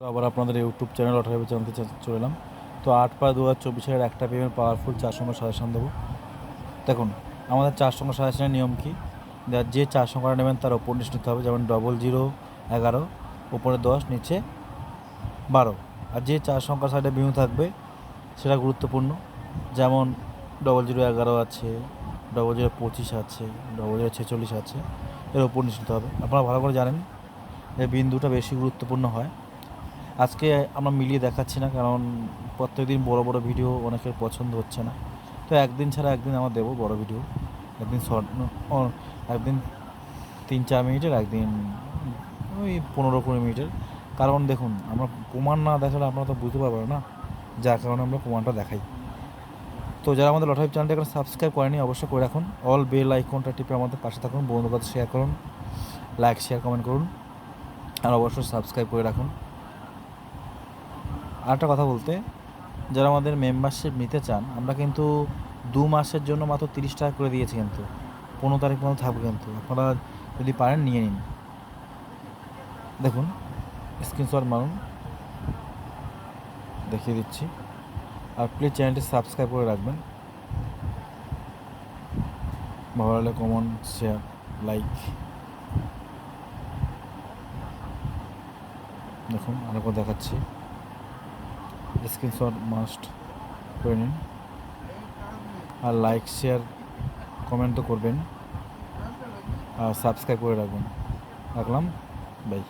তো আবার আপনাদের ইউটিউব চ্যানেল অঠারো জানতে চলে এলাম। তো আট পাঁচ দু হাজার চব্বিশের একটা পেমেন্ট পাওয়ারফুল চার সংখ্যা সাজেশন দেবো। দেখুন, আমাদের চার সংখ্যা সাজেশনের নিয়ম কি? যা- চার সংখ্যাটা নেবেন তার ওপর নিচে নিতে হবে, যেমন ডবল জিরো এগারো ওপরে দশ, নিচে বারো। আর যে চার সংখ্যার সাইডে বিহু থাকবে, সেটা গুরুত্বপূর্ণ। যেমন ডবল জিরো এগারো আছে ডবল জিরো পঁচিশ আছে ডবল জিরো ছেচল্লিশ আছে, এর ওপর নিচে নিতে হবে। আপনারা ভালো করে জানেন যে বিন্দুটা বেশি গুরুত্বপূর্ণ হয়। আজকে আমরা মিলিয়ে দেখাচ্ছি না, কারণ প্রত্যেকদিন বড় বড় ভিডিও অনেকের পছন্দ হচ্ছে না। তো একদিন ছাড়া একদিন আমরা দেবো বড় ভিডিও। একদিন শর্ট একদিন তিন চার মিনিটের, একদিন ওই পনেরো কুড়ি মিনিটের। কারণ দেখুন, আমরা প্রমাণ না দেখালে আপনারা তো বুঝতে পারবেন না, যার কারণে আমরা প্রমাণটা দেখাই। তো যারা আমাদের লটাইভ চ্যানেলটা এখন সাবস্ক্রাইব করেনি অবশ্যই করে রাখুন। অল বেল আইকনটা টিপে আমাদের পাশে থাকুন বন্ধুর কাছে শেয়ার করুন লাইক শেয়ার কমেন্ট করুন। আর অবশ্যই সাবস্ক্রাইব করে রাখুন। আরেকটা কথা বলতে, যারা আমাদের মেম্বারশিপ নিতে চান, আমরা কিন্তু দু মাসের জন্য মাত্র তিরিশ টাকা করে দিয়েছি কিন্তু। পনেরো তারিখ পর্যন্ত থাকবে কিন্তু। আপনারা যদি পারেন, নিয়ে নিন। দেখুন স্ক্রিনশট মারুন। দেখিয়ে দিচ্ছি। আর প্লিজ চ্যানেলটি সাবস্ক্রাইব করে রাখবেন। ভালো লাগলে কমেন্ট শেয়ার লাইক দেখুন, আরেকবার দেখাচ্ছি। স্ক্রিনশট মাস্ট করে নিন। আর লাইক শেয়ার কমেন্ট তো করবেন। আর সাবস্ক্রাইব করে রাখবেন। রাখলাম। বাই